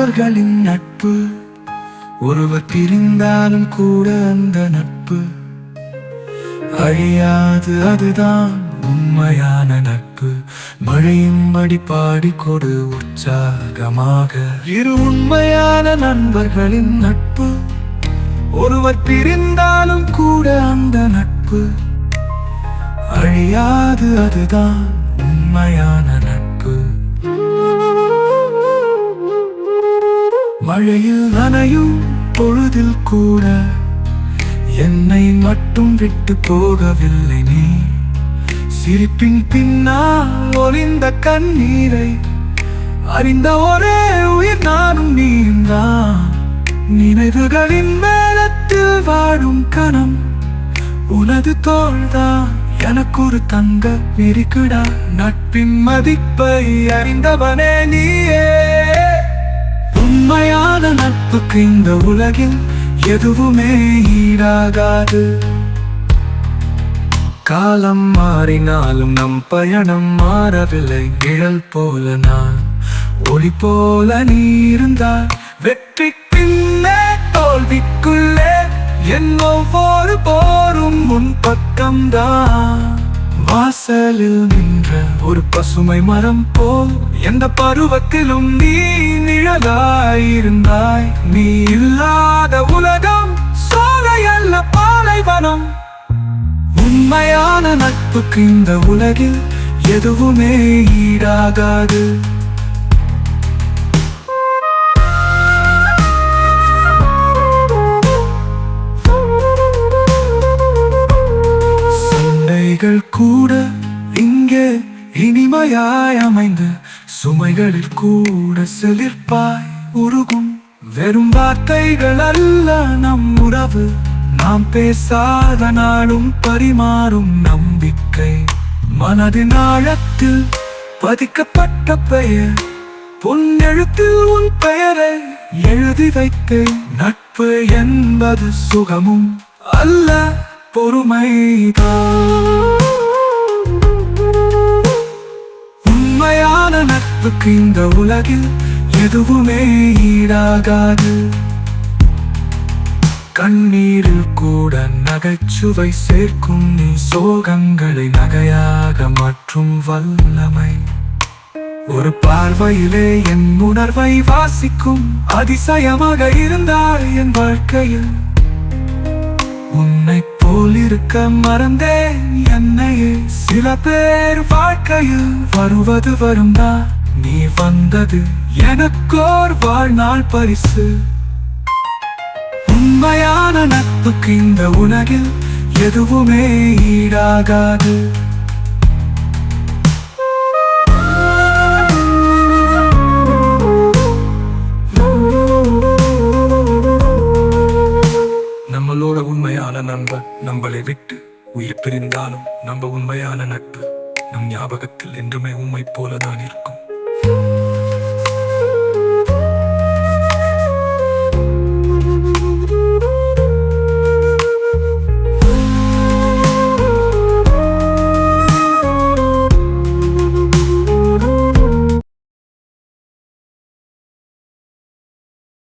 நண்பர்களின் நட்பு ஒருவர் பிரிந்தாலும் கூட அந்த நட்பு. அழியாது அதுதான் உண்மையான நட்பு. மழையும் மழையும்படி கொடு உற்சாகமாக. இரு உண்மையான நண்பர்களின் நட்பு ஒருவர் பிரிந்தாலும் கூட அந்த நட்பு. அழியாது அதுதான் உண்மையான மழையில் நனையும் பொழுதில் கூட என்னை மட்டும் விட்டு போகவில்லை நீ. சிரிப்பின் பின்னால் ஒளிந்த கண்ணீரை அறிந்த ஒரே உயிர் நானும் நீந்தான் நினைவுகளின் மேலத்தில் வாழும் கணம் உனது தோள்தான். எனக்கு ஒரு தங்க விரிக்குடா நட்பின் மதிப்பை அறிந்தவனே நீ. உண்மையான இந்த உலகில் எதுவுமே ஈடாகாது. காலம் மாறினாலும் நம் பயணம் மாறவில்லை. நிழல் போல நான் ஒளி போல நீ இருந்தால் வெற்றி பின்னே தோல்விக்குள்ளே என் ஒவ்வொரு போரும் முன் பக்கம்தான். வாசலில் நின்ற ஒரு பசுமை மரம் போல் எந்த பருவத்திலும் நீ நிழலாயிருந்தாய் நீ இல்லாத உலகம் சோலை அல்ல பாலைவனம். உண்மையான நட்புக்கு இந்த உலகில் எதுவுமே ஈடாகாது. சண்டைகள் கூட இங்கே இனிமையாய் அமைந்து சுமைகளில் கூட செழிப்பாய் உருகும். வெறும் வார்த்தைகள் அல்ல நம் உறவு. நாம் பேசாத நாளும் பரிமாறும் நம்பிக்கை. மனதின் ஆழத்தில் பதிக்கப்பட்ட பெயர். பொன்னெழுத்தில் உன் பெயரை எழுதி வைத்து நட்பு என்பது சுகமும் அல்ல பொறுமைதான். நட்புக்கு இந்த உலகில் எதுவுமே ஈடாகாது. கண்ணீரில் கூட நகைச்சுவை சேர்க்கும் நீ சோகங்களை நகையாக மாற்றும் வல்லமை. ஒரு பார்வையிலே என் உணர்வை வாசிக்கும் அதிசயமாக இருந்தால் என் வாழ்க்கையில். உன்னை போல் இருக்க மறந்தேன் என்னையே சில பேர் வாழ்க்கையில் வருவது வரும்தா நீ வந்தது எனக்கோர் வாழ்நாள் பரிசு. உண்மையான நட்புக்கு இந்த உலகில் எதுவுமே ஈடாகாது. நம்மளோட உண்மையான நண்பர் நம்மளை விட்டு உயிர் பிரிந்தாலும் நம்ம உண்மையான நட்பு நம் ஞாபகத்தில் என்றுமே உண்மை போலதான் இருக்கும்.